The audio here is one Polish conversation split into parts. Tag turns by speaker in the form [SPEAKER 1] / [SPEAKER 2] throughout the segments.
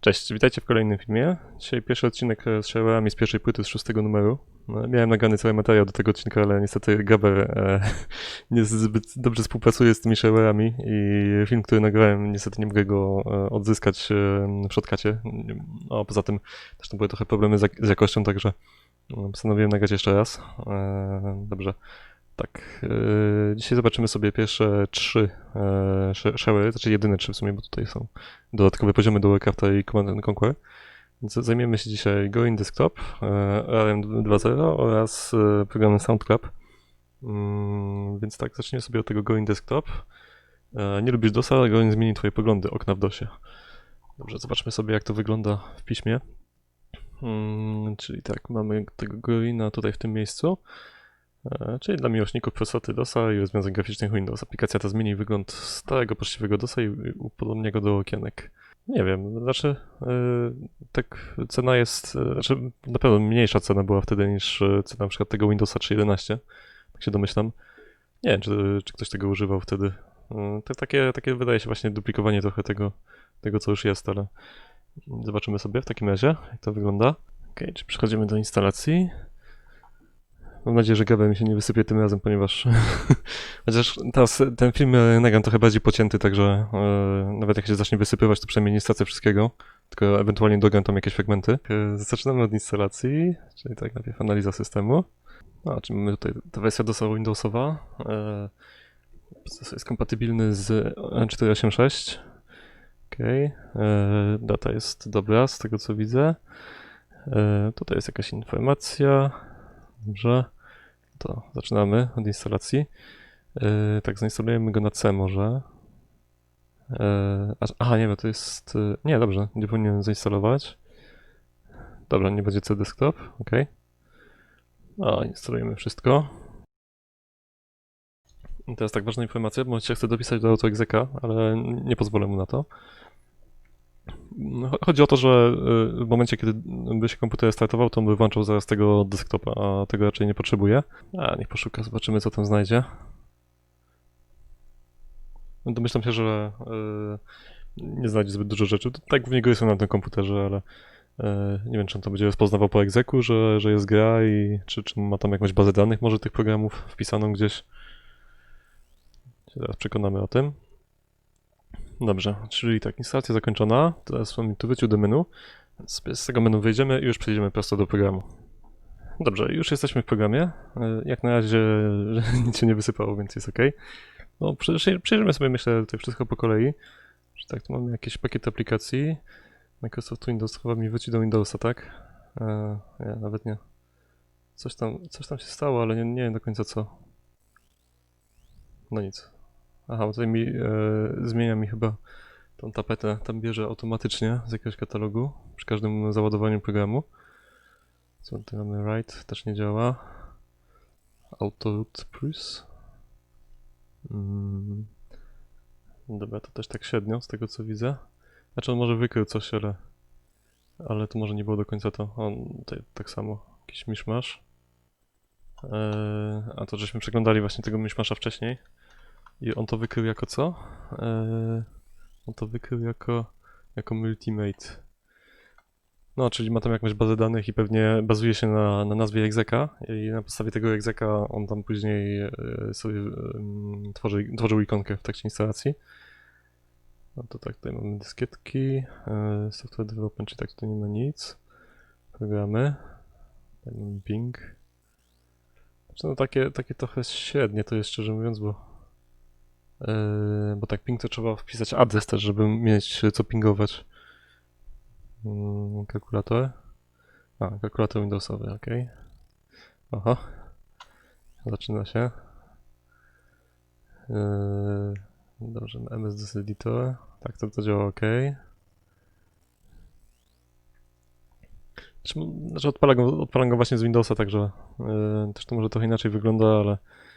[SPEAKER 1] Cześć, witajcie w kolejnym filmie. Dzisiaj pierwszy odcinek e, z Shellami z pierwszej płyty z szóstego numeru. No, Miałem nagrany cały materiał do tego odcinka, ale niestety Gaber e, nie zbyt dobrze współpracuje z tymi Shellami i film, który nagrałem, niestety nie mogę go e, odzyskać e, w shotcucie. No, poza tym też były trochę problemy z jakością, także no, postanowiłem nagrać jeszcze raz. E, dobrze. Tak, e, dzisiaj zobaczymy sobie pierwsze trzy e, sze- Shelly, znaczy jedyne trzy w sumie, bo tutaj są dodatkowe poziomy do Warcrafta i Command and Conquer. Zajmiemy się dzisiaj Going Desktop, e, RM 2.0 oraz e, programem SoundClub. Mm, Więc tak, zacznijmy sobie od tego Going Desktop. Nie lubisz DOSa, ale Going zmieni twoje poglądy, okna w DOSie. Dobrze, zobaczmy sobie jak to wygląda w piśmie. Mm, Czyli tak, mamy tego Goina tutaj w tym miejscu. E, Czyli dla miłośników prostoty DOSa i rozwiązań graficznych Windows. Aplikacja ta zmieni wygląd starego, poczciwego DOSa i upodobnia go do okienek. Nie wiem, znaczy yy, tak cena jest, yy, znaczy na pewno mniejsza cena była wtedy niż cena na przykład tego Windowsa 3.11, tak się domyślam. Nie wiem, czy, czy ktoś tego używał wtedy. Yy, to takie, takie wydaje się właśnie duplikowanie trochę tego, tego co już jest, ale zobaczymy sobie w takim razie, jak to wygląda. Ok, czy przechodzimy do instalacji. Mam nadzieję, że Gabe mi się nie wysypie tym razem, ponieważ chociaż teraz ten film e, nagram trochę bardziej pocięty, także e, nawet jak się zacznie wysypywać, to przynajmniej nie stracę wszystkiego, tylko ewentualnie dogram tam jakieś fragmenty. E, zaczynamy od instalacji, czyli tak najpierw analiza systemu. No, czyli mamy tutaj ta wersja DOSa Windowsowa. E, jest kompatybilny z N486. Okej, e, data jest dobra z tego co widzę. E, tutaj jest jakaś informacja. Dobrze. To zaczynamy od instalacji. Yy, tak, zainstalujemy go na C może. Yy, aha, nie, bo to jest... Yy, nie, dobrze, nie powinienem zainstalować. Dobra, nie będzie C desktop, ok. No, instalujemy wszystko. I teraz tak, ważna informacja, bo się chcę dopisać do AutoExeca, ale nie pozwolę mu na to. No, cho- Chodzi o to, że y, w momencie, kiedy by się komputer startował, to on by włączał zaraz tego desktopa, a tego raczej nie potrzebuje. A, niech poszuka, zobaczymy co tam znajdzie. No, Domyślam się, że y, nie znajdzie zbyt dużo rzeczy. Tak głównie gry są na tym komputerze, ale y, nie wiem, czy on to będzie rozpoznawał po egzeku, że, że jest gra i czy, czy ma tam jakąś bazę danych może tych programów wpisaną gdzieś. Się Zaraz przekonamy o tym. Dobrze, czyli tak, instalacja zakończona. Teraz mamy tu wyciął do menu. Z tego menu wyjdziemy i już przejdziemy prosto do programu. Dobrze, już jesteśmy w programie. E, Jak na razie nic się nie wysypało, więc jest ok. No, prze- przejrzymy sobie, myślę, to wszystko po kolei. Że tak, tu mamy jakieś pakiet aplikacji. Microsoft Windows chyba mi wróci do Windowsa, tak? E, nie, nawet nie. Coś tam, coś tam się stało, ale nie, nie wiem do końca co. No nic. Aha, tutaj mi e, zmienia mi chyba tą tapetę, tam bierze automatycznie z jakiegoś katalogu przy każdym załadowaniu programu. Co tutaj mamy? Write też nie działa. Autoroot plus. Mm. Dobra, to też tak średnio z tego co widzę. Znaczy on może wykrył coś, ale ale to może nie było do końca to. On tutaj tak samo jakiś miszmasz. Eee, a to żeśmy przeglądali właśnie tego miszmasza wcześniej. I on to wykrył jako co? Eee, on to wykrył jako, jako Multimate. No, czyli ma tam jakąś bazę danych i pewnie bazuje się na, na nazwie egzeka i na podstawie tego egzeka on tam później e, sobie em, tworzy, tworzył ikonkę w trakcie instalacji. No to tak, tutaj mamy dyskietki, e, software development, czyli tak, tutaj nie ma nic. Programy. Bing. Znaczy, no takie, takie trochę średnie to jest, szczerze mówiąc, bo bo tak ping to trzeba wpisać adres też, żeby mieć co pingować. Mm, kalkulator. A, kalkulator Windowsowy, ok. Aha. Zaczyna się. Yy, dobrze, MS-DOS Editor. Tak, to, to działa ok. Znaczy, znaczy odpalam, odpalam go właśnie z Windowsa, także yy, też to może trochę inaczej wygląda, ale Yy,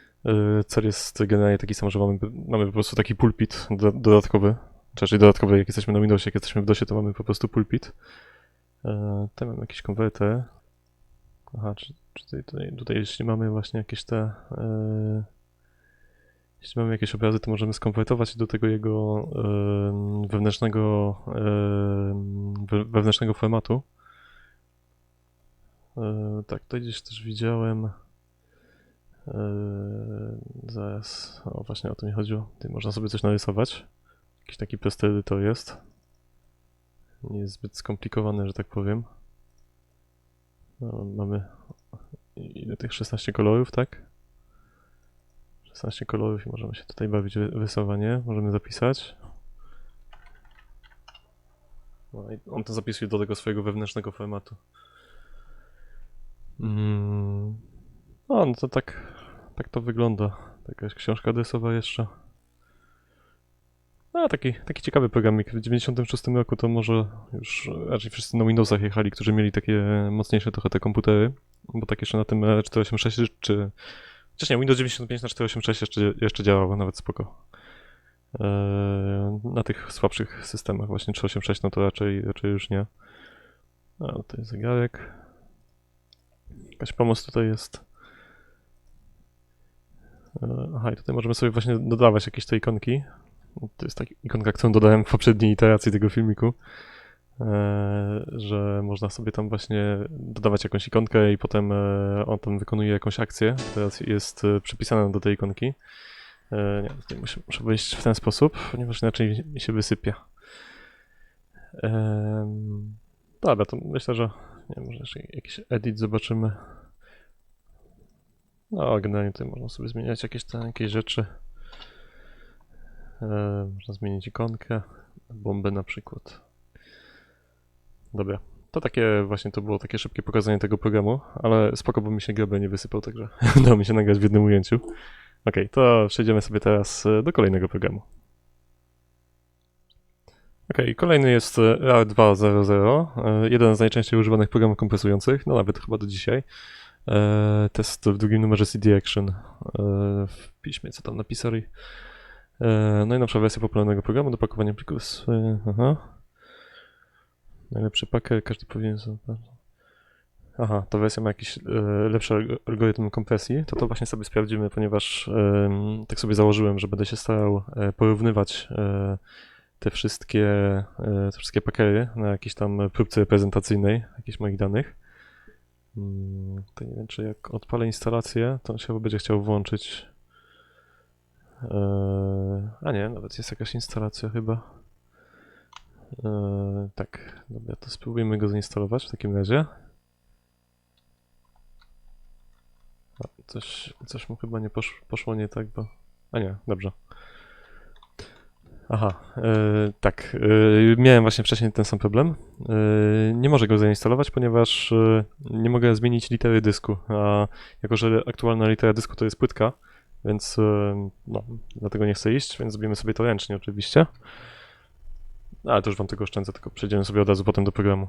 [SPEAKER 1] Cel jest generalnie taki sam, że mamy, mamy po prostu taki pulpit do, dodatkowy. Czyli dodatkowy, jak jesteśmy na Windowsie, jak jesteśmy w DOSie, to mamy po prostu pulpit. Yy, Tutaj mamy jakiś konwerter. Aha, czy, czy tutaj, tutaj, tutaj jeśli mamy właśnie jakieś te yy, Jeśli mamy jakieś obrazy, to możemy skonwertować do tego jego em, wewnętrznego, we- wewnętrznego formatu. E, tak, tutaj gdzieś też widziałem. E, zaraz. O, właśnie o to mi chodziło. Tutaj można sobie coś narysować. Jakiś taki prosty edytor jest. Nie jest zbyt skomplikowany, że tak powiem. No, mamy ile tych 16 kolorów, tak? 16 kolorów i możemy się tutaj bawić rysowanie. Możemy zapisać. No i on to zapisuje do tego swojego wewnętrznego formatu. Mm. No, no to tak, tak to wygląda. Jest książka adresowa jeszcze. A, taki, taki ciekawy programik. W 96 roku to może już raczej wszyscy na Windowsach jechali, którzy mieli takie mocniejsze trochę te komputery. Bo tak jeszcze na tym e, 486 czy... Chociaż nie, Windows 95 na 486 jeszcze, jeszcze działało, nawet spoko. Eee, na tych słabszych systemach właśnie 386 no to raczej, raczej już nie. A, tutaj zegarek. Jakaś pomoc tutaj jest. Eee, Aha, i tutaj możemy sobie właśnie dodawać jakieś te ikonki. To jest taka ikonka, którą dodałem w poprzedniej iteracji tego filmiku. Eee, że można sobie tam właśnie dodawać jakąś ikonkę i potem e, on tam wykonuje jakąś akcję, która jest e, przypisana do tej ikonki. E, nie, tutaj muszę, muszę w ten sposób, ponieważ inaczej mi się wysypie. Em, dobra, to myślę, że nie może jeszcze jakiś edit zobaczymy. No, generalnie tutaj można sobie zmieniać jakieś, tam, jakieś rzeczy. E, można zmienić ikonkę, bombę na przykład. Dobra, to takie właśnie to było takie szybkie pokazanie tego programu, ale spoko, bo mi się GB nie wysypał, także udało mi się nagrać w jednym ujęciu. Okej, to przejdziemy sobie teraz e, do kolejnego programu. Okej, kolejny jest e, RAR200, e, jeden z najczęściej używanych programów kompresujących, no nawet chyba do dzisiaj. E, Test w drugim numerze CD Action e, w piśmie, co tam napisali. E, Najnowsza wersja popularnego programu do pakowania plików. Aha. Najlepszy packer, każdy powinien... Aha, ta wersja ma jakiś lepszy alg- algorytm kompresji, to to właśnie sobie sprawdzimy, ponieważ tak sobie założyłem, że będę się starał porównywać te wszystkie, te wszystkie packery na jakiejś tam próbce reprezentacyjnej jakichś moich danych. Mm, to nie wiem, czy jak odpalę instalację, to on się będzie chciał włączyć. E, a nie, nawet jest jakaś instalacja chyba. E, tak, dobra, to spróbujmy go zainstalować w takim razie. Coś, coś mu chyba nie posz, poszło nie tak, bo... A nie, dobrze. Aha, e, tak. e, miałem właśnie wcześniej ten sam problem. E, nie mogę go zainstalować, ponieważ nie mogę zmienić litery dysku. A jako, że aktualna litera dysku to jest płytka, więc no, dlatego nie chcę iść, więc zrobimy sobie to ręcznie oczywiście. Ale to już wam tego oszczędzę, tylko przejdziemy sobie od razu potem do programu.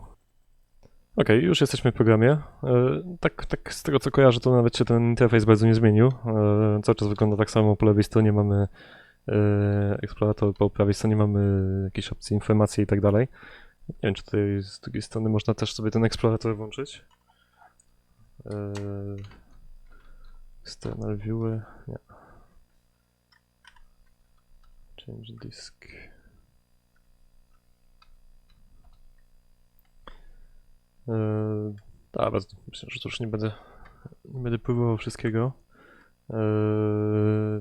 [SPEAKER 1] Okej, już jesteśmy w programie. Tak, tak z tego co kojarzę, to nawet się ten interfejs bardzo nie zmienił. Cały czas wygląda tak samo. Po lewej stronie mamy eksplorator, po prawej stronie mamy jakieś opcje, informacje i tak dalej. Nie wiem, czy tutaj z drugiej strony można też sobie ten eksplorator włączyć. E, external viewer, nie. Change disk. Eee, dobra, myślę, że to już nie będę, nie będę próbował wszystkiego.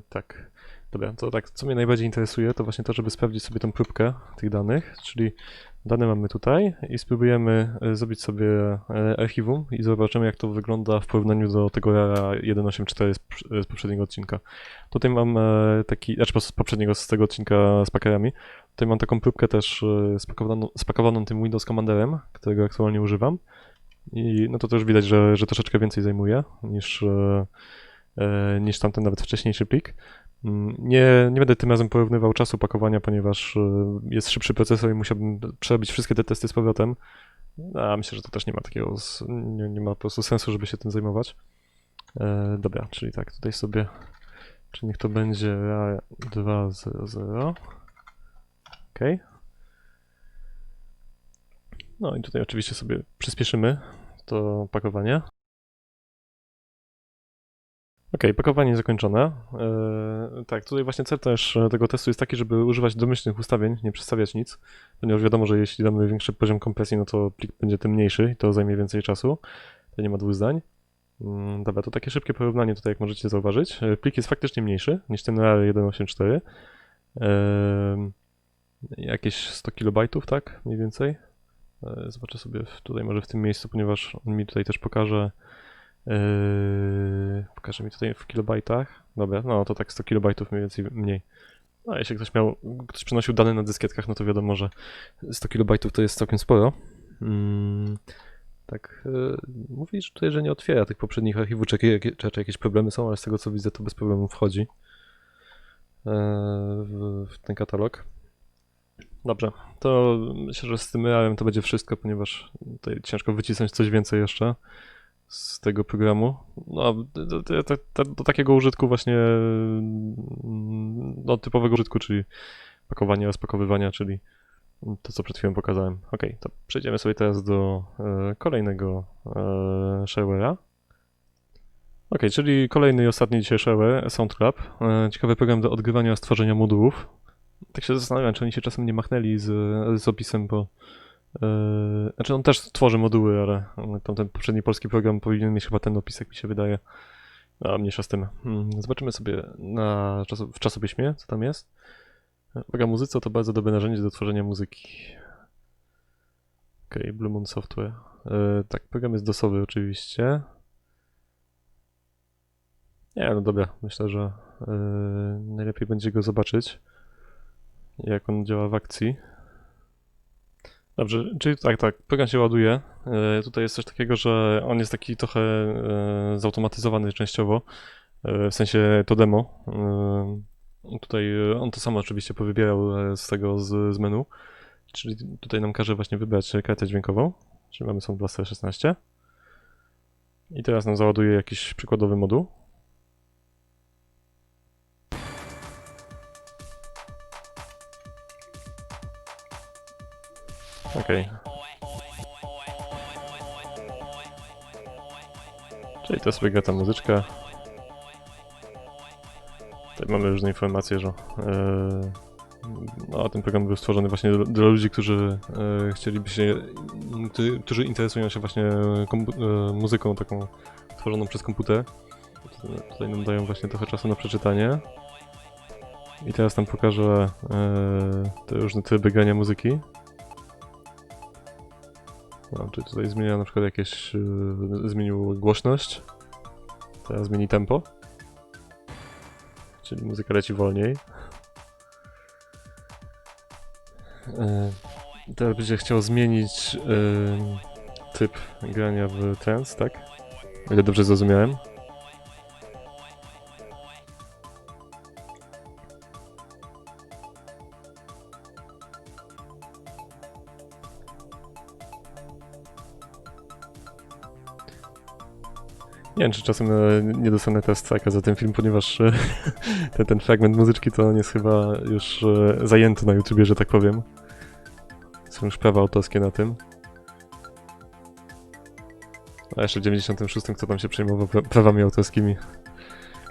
[SPEAKER 1] Tak, dobra, to tak, co mnie najbardziej interesuje, to właśnie to, żeby sprawdzić sobie tą próbkę tych danych, czyli dane mamy tutaj i spróbujemy e, zrobić sobie e, archiwum i zobaczymy, jak to wygląda w porównaniu do tego RARa 1.8.4 z, pr- z poprzedniego odcinka. Tutaj mam e, taki, znaczy z poprzedniego, z tego odcinka z packerami, Tutaj mam taką próbkę też e, spakowaną, spakowaną tym Windows Commanderem, którego aktualnie używam. I no to też widać, że, że troszeczkę więcej zajmuje niż, e, e, niż tamten nawet wcześniejszy plik. Mm, Nie, nie będę tym razem porównywał czasu pakowania, ponieważ e, jest szybszy procesor i musiałbym przerobić wszystkie te testy z powrotem. A myślę, że to też nie ma takiego, nie, nie ma po prostu sensu, żeby się tym zajmować. E, dobra, czyli tak, tutaj sobie, czy niech to będzie RA200. OK. No i tutaj oczywiście sobie przyspieszymy to pakowanie. Okej, pakowanie zakończone. Eee, tak, tutaj właśnie cel też e, tego testu jest taki, żeby używać domyślnych ustawień, nie przedstawiać nic, ponieważ wiadomo, że jeśli damy większy poziom kompresji, no to plik będzie tym mniejszy i to zajmie więcej czasu. To nie ma dwóch zdań. Mm, Dobra, to takie szybkie porównanie tutaj, jak możecie zauważyć. E, Plik jest faktycznie mniejszy niż ten RAR 184. Ehm, jakieś 100 KB, tak? Mniej więcej. E, Zobaczę sobie tutaj może w tym miejscu, ponieważ on mi tutaj też pokaże Yy, pokaże mi tutaj w kilobajtach. Dobra, no to tak 100 kilobajtów mniej więcej mniej. No, jeśli ktoś miał, ktoś przenosił dane na dyskietkach, no to wiadomo, że 100 kilobajtów to jest całkiem sporo. Mm, tak, yy, mówisz tutaj, że nie otwiera tych poprzednich archiwów, czy, czy, czy jakieś problemy są, ale z tego co widzę, to bez problemu wchodzi yy, w, w ten katalog. Dobrze, to myślę, że z tym realem to będzie wszystko, ponieważ tutaj ciężko wycisnąć coś więcej jeszcze z tego programu. No, do, do, do, takiego użytku właśnie no, typowego użytku, czyli pakowania, rozpakowywania, czyli to, co przed chwilą pokazałem. Ok, to przejdziemy sobie teraz do e, kolejnego e. Ok, czyli kolejny i ostatni dzisiaj shareware, SoundClub. E, ciekawy program do odgrywania oraz tworzenia modułów. Tak się zastanawiam, czy oni się czasem nie machnęli z, z opisem, bo znaczy on też tworzy moduły, ale tamten poprzedni polski program powinien mieć chyba ten opis, jak mi się wydaje. A mniejsza z tym. Mm, Zobaczymy sobie na czaso, w czasopiśmie, co tam jest. Program muzyce to bardzo dobre narzędzie do tworzenia muzyki. Okej, okay, Blue Moon Software. Yy, tak, program jest dosowy oczywiście. Nie, no dobra, myślę, że yy, najlepiej będzie go zobaczyć, jak on działa w akcji. Dobrze, czyli tak, tak, program się ładuje. E, Tutaj jest coś takiego, że on jest taki trochę e, zautomatyzowany częściowo, e, w sensie to demo. Tutaj on to samo oczywiście powybierał z tego z, z menu, czyli tutaj nam każe właśnie wybrać kartę dźwiękową, czyli mamy Sound Blaster 16. I teraz nam załaduje jakiś przykładowy moduł. Okej. Czyli to sobie gra ta muzyczka. Tutaj mamy różne informacje, że e, no, ten program był stworzony właśnie dla, ludzi, którzy e, chcieliby się, którzy- którzy interesują się właśnie e, muzyką taką tworzoną przez komputer. Tutaj- nam dają właśnie trochę czasu na przeczytanie. I teraz nam pokażę e, te różne tryby grania muzyki. No, czyli tutaj zmienia na przykład jakieś. Yy, zmienił głośność. Teraz zmieni tempo. Czyli muzyka leci wolniej. Yy, teraz będzie chciał zmienić yy, typ grania w trance, tak? O ile dobrze zrozumiałem. Wiem, czy czasem e, nie dostanę test tracka za ten film, ponieważ e, ten, ten fragment muzyczki to on jest chyba już e, zajęty na YouTubie, że tak powiem. Są już prawa autorskie na tym. A jeszcze w 96 kto tam się przejmował pra prawami autorskimi.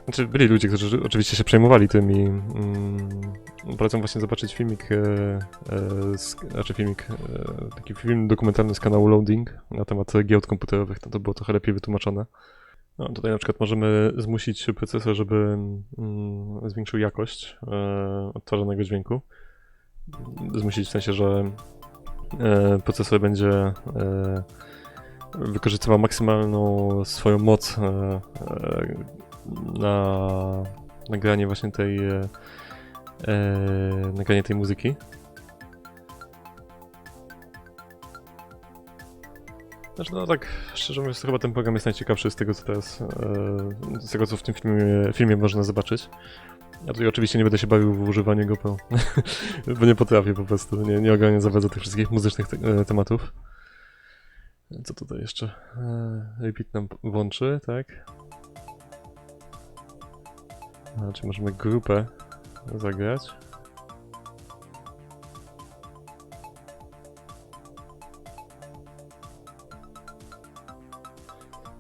[SPEAKER 1] Znaczy, byli ludzie, którzy oczywiście się przejmowali tym i mm, polecam właśnie zobaczyć filmik, e, e, z, znaczy filmik, e, taki film dokumentalny z kanału Loading na temat giełd komputerowych, no to było trochę lepiej wytłumaczone. No, tutaj na przykład możemy zmusić procesor, żeby mm, zwiększył jakość e, odtwarzanego dźwięku. Zmusić w sensie, że e, procesor będzie e, wykorzystywał maksymalną swoją moc e, e, na nagranie właśnie tej e, e, nagranie tej muzyki. Znaczy, no tak, szczerze mówiąc, to chyba ten program jest najciekawszy z tego, co teraz, e, z tego, co w tym filmie, filmie można zobaczyć. Ja tutaj oczywiście nie będę się bawił w używanie go, bo, bo nie potrafię po prostu, nie, nie ogarnię za bardzo tych wszystkich muzycznych te, e, tematów. Co tutaj jeszcze? E, repeat nam włączy, tak? A, czy możemy grupę zagrać?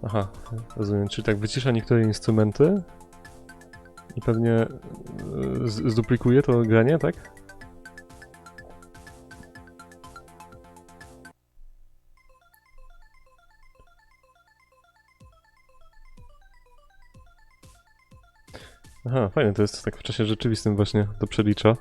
[SPEAKER 1] Aha, rozumiem. Czyli tak wycisza niektóre instrumenty i pewnie e, z- zduplikuje to granie, tak? Aha, fajne, to jest tak w czasie rzeczywistym właśnie to przelicza.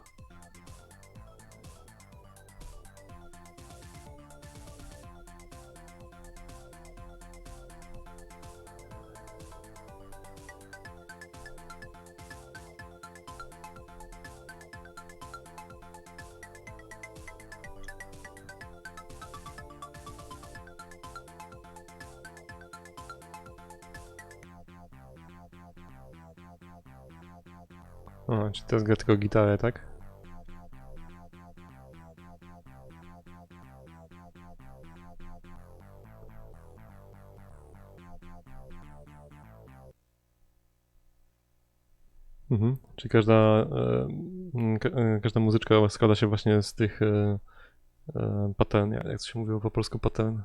[SPEAKER 1] O, czyli teraz gra tylko gitarę, tak? Mhm. Czyli każda, e, mm, ka, e, każda muzyczka składa się właśnie z tych e, e, pattern, jak jak to się mówiło po polsku pattern?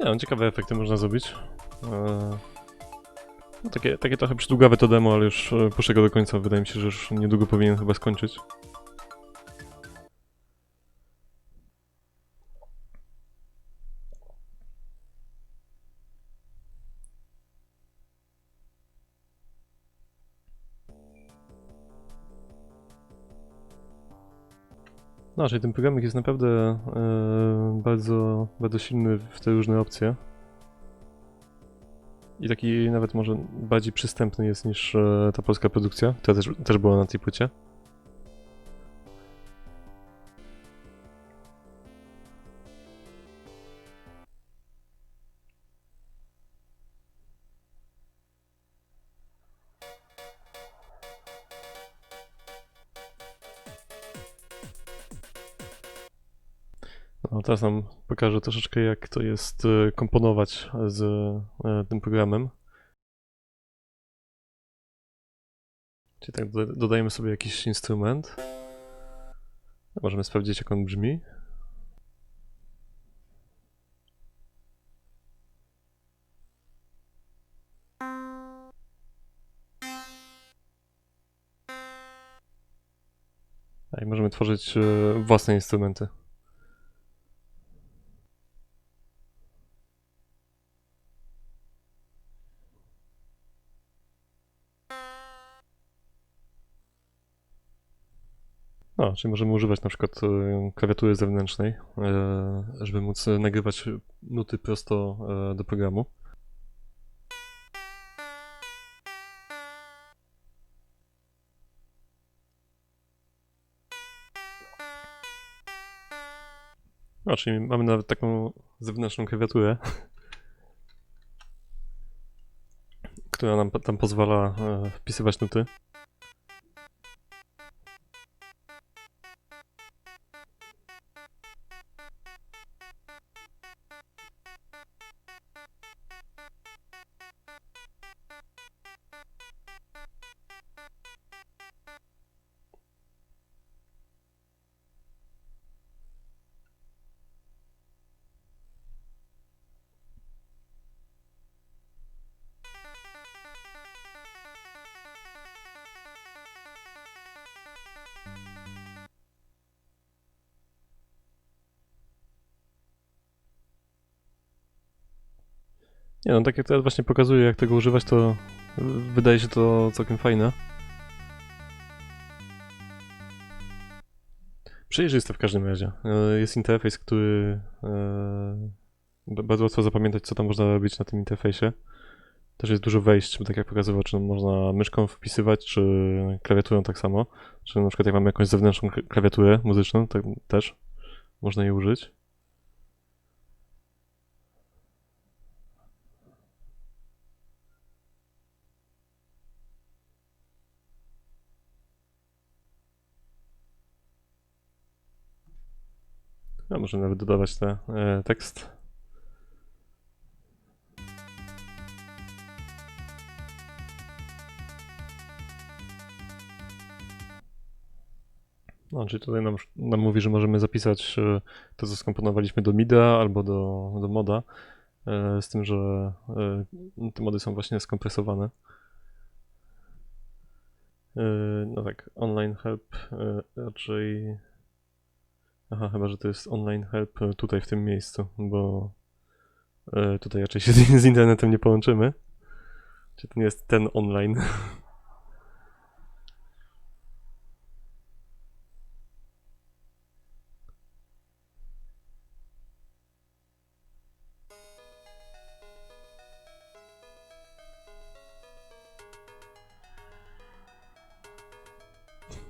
[SPEAKER 1] Nie wiem, ciekawe efekty można zrobić. E, No, takie, takie trochę przydługawe to demo, ale już e, puszczę go do końca. Wydaje mi się, że już niedługo powinien chyba skończyć. No, czyli ten programik jest naprawdę e, bardzo, bardzo silny w te różne opcje. I taki nawet może bardziej przystępny jest niż e, ta polska produkcja, która też, też była na tej płycie. No, teraz nam pokażę troszeczkę, jak to jest e, komponować z e, tym programem. Czyli tak, doda- dodajemy sobie jakiś instrument. Możemy sprawdzić, jak on brzmi. I możemy tworzyć e, własne instrumenty. No, czyli możemy używać na przykład e, klawiatury zewnętrznej, e, żeby móc e, nagrywać nuty prosto do programu. No, czyli mamy nawet taką zewnętrzną klawiaturę, która nam tam pozwala wpisywać nuty. Nie no, tak jak teraz właśnie pokazuję, jak tego używać, to wydaje się to całkiem fajne. Przejrzyste w każdym razie. E, Jest interfejs, który e, bardzo łatwo zapamiętać, co tam można robić na tym interfejsie. Też jest dużo wejść, bo tak jak pokazywał, czy można myszką wpisywać, czy klawiaturą tak samo. Czy na przykład jak mamy jakąś zewnętrzną kla- klawiaturę muzyczną, tak też można jej użyć. A możemy nawet dodawać te, e, tekst. No, czyli tutaj nam, nam mówi, że możemy zapisać e, to, co skomponowaliśmy do MIDA albo do, do moda, e, z tym, że e, te mody są właśnie skompresowane. No tak, online help raczej... Aha, chyba, że to jest online help e, tutaj w tym miejscu, bo e, tutaj raczej się z, z internetem nie połączymy. Czy to nie jest ten online?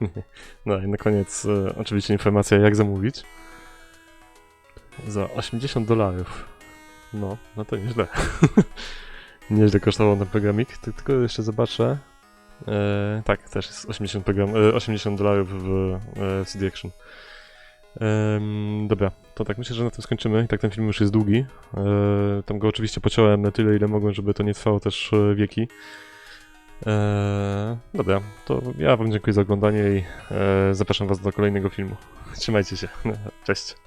[SPEAKER 1] No i na koniec e, oczywiście informacja, jak zamówić. Za 80 dolarów. No, no to nieźle. nieźle kosztował ten programik. Ty- Tylko jeszcze zobaczę. E, tak, też jest 80, program, e, 80 dolarów w e, CD Action. Dobra, to tak myślę, że na tym skończymy. I tak ten film już jest długi. E, tam go oczywiście pociąłem na tyle, ile mogłem, żeby to nie trwało też wieki. Eee, dobra, to ja Wam dziękuję za oglądanie i e, zapraszam Was do kolejnego filmu. Trzymajcie się. Cześć.